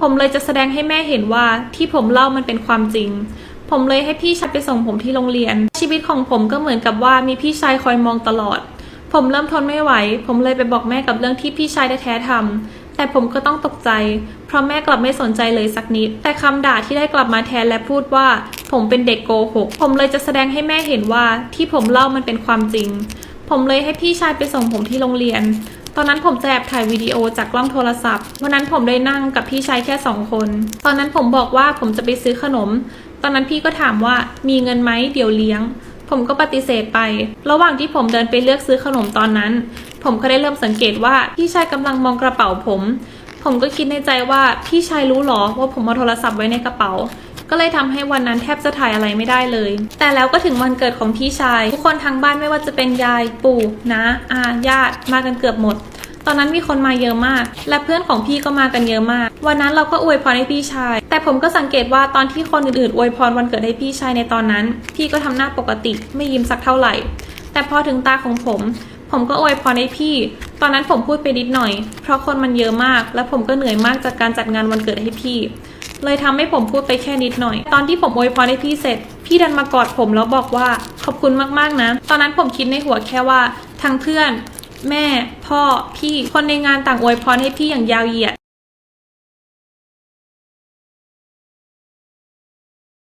ผมเลยจะแสดงให้แม่เห็นว่าที่ผมเล่ามันเป็นความจริง ผมเลยให้พี่ชายไปส่งผมที่โรงเรียน ชีวิตของผมก็เหมือนกับว่ามีพี่ชายคอยมองตลอด ผมเริ่มทนไม่ไหว ผมเลยไปบอกแม่กับเรื่องที่พี่ชายแท้ๆทำแต่ผมก็ต้องตกใจ เพราะแม่กลับไม่สนใจเลยสักนิด แต่คำด่าที่ได้กลับมาแทนและพูดว่า ผมเป็นเด็กโกหก ผมเลยจะแสดงให้แม่เห็นว่าที่ผมเล่ามันเป็นความจริง ผมเลยให้พี่ชายไปส่งผมที่โรงเรียน ตอนนั้นผมจะแอบถ่ายวิดีโอจากกล้องโทรศัพท์ วันนั้นผมได้นั่งกับพี่ชายแค่สองคน ตอนนั้นผมบอกว่าผมจะไปซื้อขนม ตอนนั้นพี่ก็ถามว่ามีเงินไหมเดี๋ยวเลี้ยง ผมก็ปฏิเสธไป ระหว่างที่ผมเดินไปเลือกซื้อขนมตอนนั้น ผมก็ได้เริ่มสังเกตว่าพี่ชายกำลังมองกระเป๋าผม ผมก็คิดในใจว่าพี่ชายรู้หรอว่าผมเอาโทรศัพท์ไว้ในกระเป๋า ก็เลยทำให้วันนั้นแทบจะถ่ายอะไรไม่ได้เลย แต่แล้วก็ถึงวันเกิดของพี่ชาย ทุกคนทางบ้านไม่ว่าจะเป็นยายปู่น้าอาญาติมากันเกือบหมดตอนนั้นมีคนมาเยอะมาก และเพื่อนของพี่ก็มากันเยอะมาก วันนั้นเราก็อวยพรให้พี่ชาย แต่ผมก็สังเกตว่าตอนที่คนอื่นๆอวยพรวันเกิดให้พี่ชายในตอนนั้น พี่ก็ทำหน้าปกติไม่ยิ้มสักเท่าไหร่ แต่พอถึงตาของผม ผมก็อวยพรให้พี่ ตอนนั้นผมพูดไปนิดหน่อย เพราะคนมันเยอะมาก และผมก็เหนื่อยมากจากการจัดงานวันเกิดให้พี่ เลยทำให้ผมพูดไปแค่นิดหน่อย ตอนที่ผมอวยพรให้พี่เสร็จ พี่ดันมากอดผมแล้วบอกว่าขอบคุณมากๆนะ ตอนนั้นผมคิดในหัวแค่ว่าทั้งเพื่อน แม่ พ่อ พี่ คนในงานต่างอวยพรให้พี่อย่างยาวเหยียด